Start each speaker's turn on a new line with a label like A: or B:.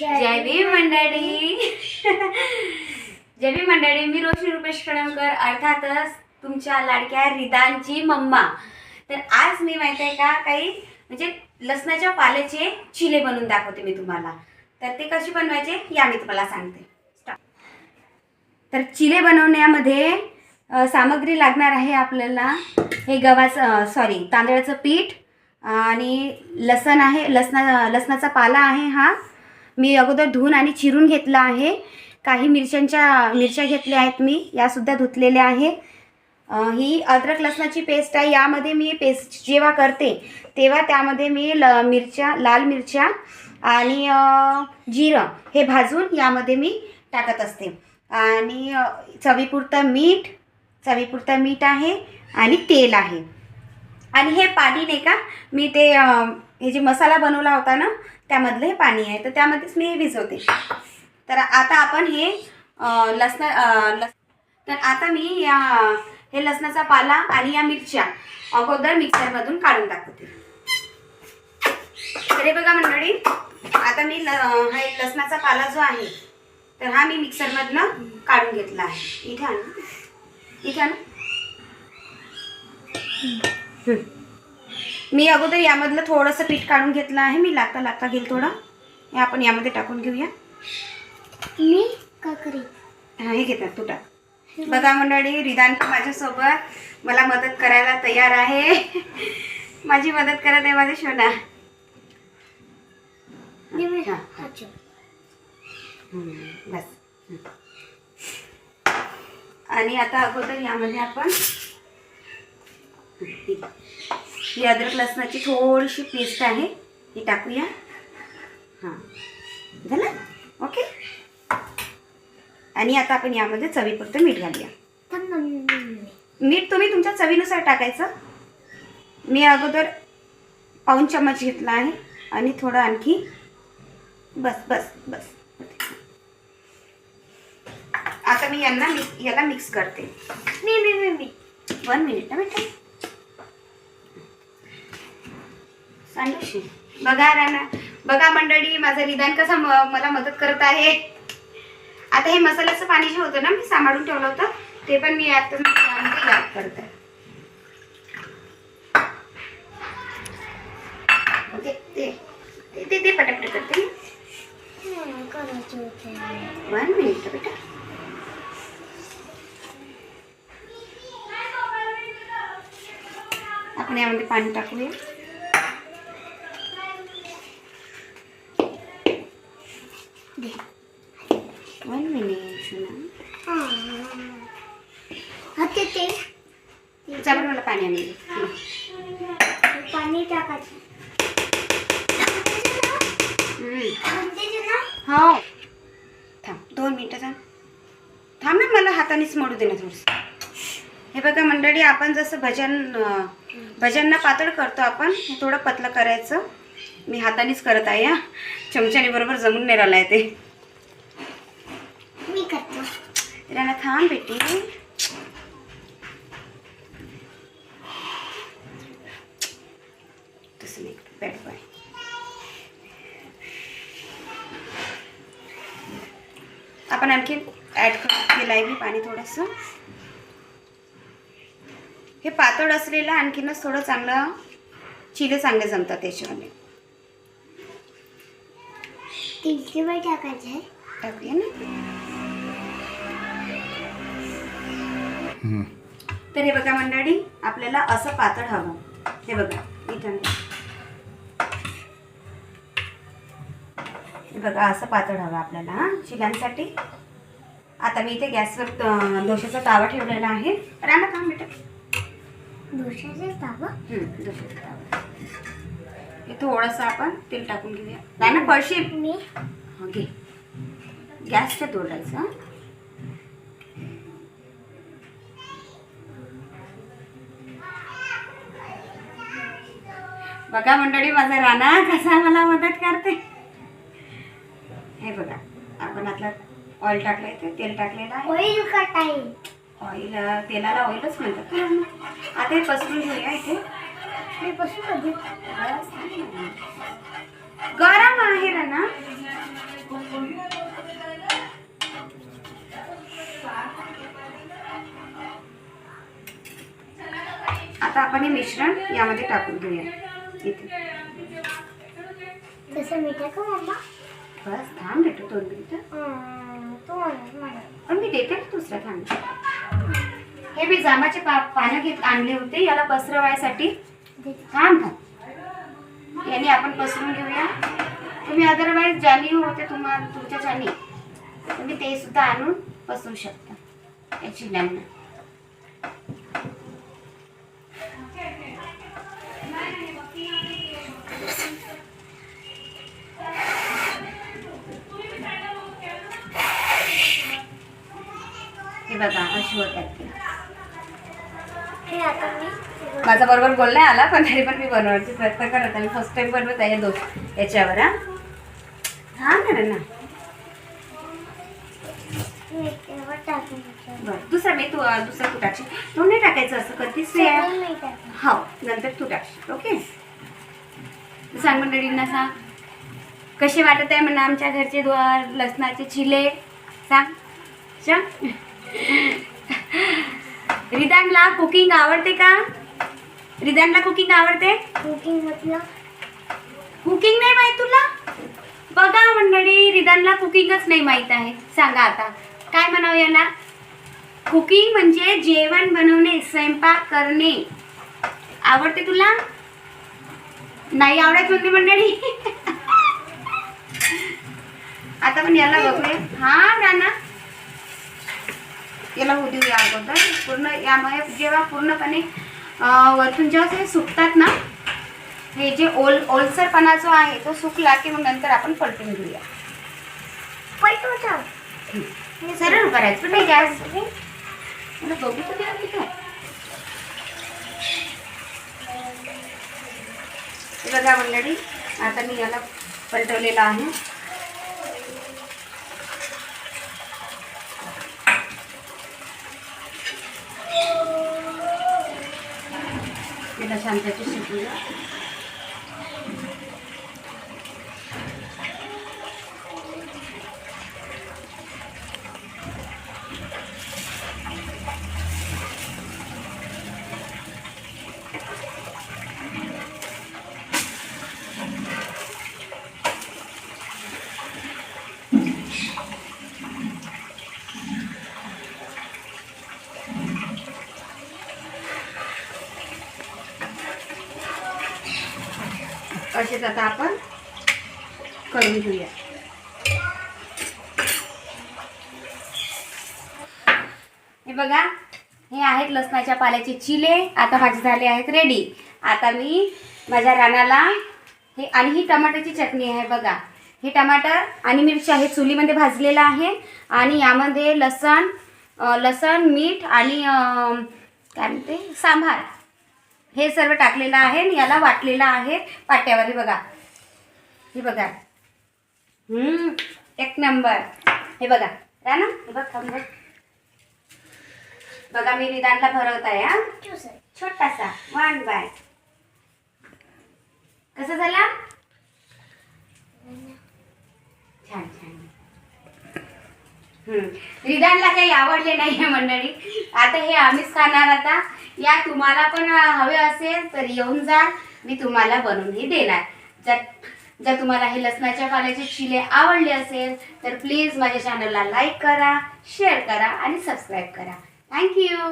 A: जय भीम मंडळी. जय भीम मंडळी मी रोशनी रुपेश कळमकर अर्थातच तुमच्या लाडक्या रिदांची मम्मा. तर आज मी माहिती आहे का काही म्हणजे लसणाच्या पाल्याचे चिले बनवून दाखवते मी तुम्हाला. तर ते कसे बनवायचे या मी तुम्हाला सांगते. तर चिले बनवण्यामध्ये सामग्री लागणार आहे आपल्याला. हे गव्हाचं सॉरी तांदळाचं पीठ आणि लसण आहे लसणा लसणाचा पाला आहे हा. मी अगोदर धुवून आणि चिरून घेतला आहे. काही मिरच्यांच्या मिरच्या घेतल्या आहेत मी. यासुद्धा धुतलेल्या आहे. ही अद्रक लसणाची पेस्ट आहे. यामध्ये मी पेस्ट जेव्हा करते तेव्हा त्यामध्ये मी ल मिरच्या लाल मिरच्या आणि जिरं हे भाजून यामध्ये मी टाकत असते. आणि चवीपुरतं मीठ चवीपुरतं मीठ आहे आणि तेल आहे. आणि हे पाणी नाही का मी ते हे जे मसाला बनवला होता ना त्यामधलं हे पाणी आहे. तर त्यामध्येच मी हे भिजवते. तर आता आपण हे लसण लस तर आता मी या हे लसणाचा पाला आणि या मिरच्या अगोदर मिक्सरमधून काढून टाकते. तर हे बघा मंडळी आता मी ल हा एक लसणाचा पाला जो आहे तर हा मी मिक्सरमधनं काढून घेतला आहे. इथे आण. इथे आण. मी अगोदर यामधलं थोडंसं पीठ काढून घेतलं आहे. मी लागता लागता घेईल थोडं. हे आपण यामध्ये टाकून घेऊया.
B: मी का करीत
A: हा, हे घेतात तू टाक. बघा. मंडळी रिदान माझ्यासोबत मला मदत करायला तयार आहे. माझी मदत करत आहे माझे शोना. बस. आणि आता अगोदर यामध्ये आपण हं, अद्रक लसणाची थोडीशी पेस्ट आहे. ही टाकूया. हां. झालं? ओके आणि आता आपण यामध्ये चवीपुरतं मीठ घालूया. मीठ तुम्ही तुमच्या चवीनुसार टाकायचं. मी अगोदर पाऊन चम्मच घेतला आहे. आणि थोडं आणखी बस बस बस. आता मी यांना मिक्स याला मिक्स करते.
B: मी मी मी मी.
A: वन मिनिट ना बेटा. सांडूशी बघा राणा. बघा मंडळी माझं निदान कसं म- मला मदत करत आहे. आता हे मसाल्याचं पाणी जे होतं ना मी सांभाळून ठेवलं होतं. ते पण मी आता करत आहे करते ते ते ते पटापट करते. वन मिनिट बेटा. आपण यामध्ये पाणी टाकूया. त्याच्यावर मला पाणी आणून.
B: पाणी टाकायचं.
A: हो. थांब दोन मिनटं थांब. थांब ना मला हातानेच मोडू दे ना थोडंसं. हे बघा मंडळी आपण जसं भजन भजनना पातळ करतो आपण हे थोडं पतलं करायचं. मी हातानेच करत आहे हा. चमच्याने बरोबर जमून नाही राहिला आहे ते.
B: मी करतो.
A: थांब बेटी तसं नाही बॅट बाय आपण आणखी ॲड केलं आहे मी पाणी थोडंसं. हे पातळ असलेलं आणखीनच थोडं चांगलं चिले चांगले जमतात त्याच्यामध्ये.
B: तिलची बाई टाकायचं आहे.
A: टाकूया ना. तर हे बघा मंडळी आपल्याला असं पातळ हवं. हे बघा इथं बघा असं पातळ हवं आपल्याला हा आता मी इथे गॅसवर अं, डोशाचा तावा ठेवलेला आहे. राणा थांब बेटा.
B: दोशाचे तावा?
A: डोशाचा तावा. हे थोडंसं आपण तेल टाकून घेऊया. राणा पळशील
B: मी?
A: हा, घे. गॅसच्या तोडायचं. बघा मंडळी माझा राणा कसा मला मदत करते. हे बघा आपण आता ऑइल टाकलंय ते तेल टाकलेलं आहे.
B: ऑइल कट आहे
A: ऑइल तेलाला ऑइलच म्हणतात. आता हे पसरून घेऊया इथे.
B: हे पसरून
A: गरम आहे ना आता आपण हे मिश्रण यामध्ये टाकून घेऊया. इथे.
B: तसं मीठ का
A: बस थांब बेटा दोन मिनिटं. पण मी देते ना दुसरा थांब. हे मी जामाचे पा पानं घेत आणले होते याला पसरवायसाठी. थांब थांब. याने आपण पसरून घेऊया. तुम्ही अदरवाईज ज्यानी होते तुम्हाला तुमच्या ज्यानी. तुम्ही ते सुद्धा आणून पसरू शकता. याची चिल्यांना बघा अशी होतात ते
B: हे
A: माझा बरोबर बोल नाही आला पण तरी पण मी बनवायचा प्रयत्न करत आहे. मी फर्स्ट टाइम बनवत आहे दोन याच्यावर हा? हा ना. बरं दुसरा मी तू दुसरा तू टाकशील तो नाही टाकायचं असं
B: टाकलं.
A: हो नंतर तू टाकशील ओके सांग मंडळींना सांग. कसे वाटत आहे म्हणा आमच्या घरचे दो लसणाचे चिले? सांग. सांग. रिदानला कुकिंग आवडते का? रिदानला कुकिंग आवडते?
B: कुकिंग म्हटलं.
A: कुकिंग नाही माहीत तुला? बघा मंडळी रिदानला कुकिंगच नाही माहीत आहे. सांगा आता. काय म्हणावं याला? कुकिंग म्हणजे जेवण बनवणे स्वयंपाक करणे. आवडते तुला? नाही आवडत म्हणजे मंडळी? आता पण याला बघूया. हा राणा याला होऊ देऊया अगोदर. पूर्ण यामुळे जेव्हा पूर्णपणे वरतून जेव्हा ते सुकतात ना हे जे ओल ओलसरपणा जो आहे तो सुकला की मग नंतर आपण पलटून घेऊया.
B: पलटू टाक.
A: हे सरळ करायचं पण गॅस बघू तर तिथं. बघा मंडळी आता मी याला पलटवलेलं आहे. त्याला शांताची शिकूया असेच आता आपण करून घेऊया. हे बघा हे आहेत लसणाच्या पाल्याचे चिले. आता माझे झाले आहेत रेडी आता मी माझ्या रानाला हे आणि ही टमाट्याची चटणी आहे बघा. हे टमाटर आणि मिरची आहे चुलीमध्ये भाजलेलं आहे. आणि यामध्ये लसण लसण मीठ आणि काय म्हणते? सांभार हे सर्व टाकलेलं आहे आणि याला वाटलेलं आहे पाट्यावर हे बघा. हे बघा. एक नंबर. हे बघा. राना हे बघ थांब बघा मी निदानला भरवत आहे हा. छोटासा. One by. कसा झाला? छान छान. रिदानला काही आवडले नाही आहे मंडळी. आता हे आम्हीच खाणार आता. या तुम्हाला पण हवे असेल तर येऊन जा. मी तुम्हाला बनवूनही देणार. जर जर तुम्हाला हे लसणाच्या पाल्याचे चिले आवडले असेल तर प्लीज माझ्या चॅनलला लाईक करा शेअर करा आणि सबस्क्राईब करा. थँक्यू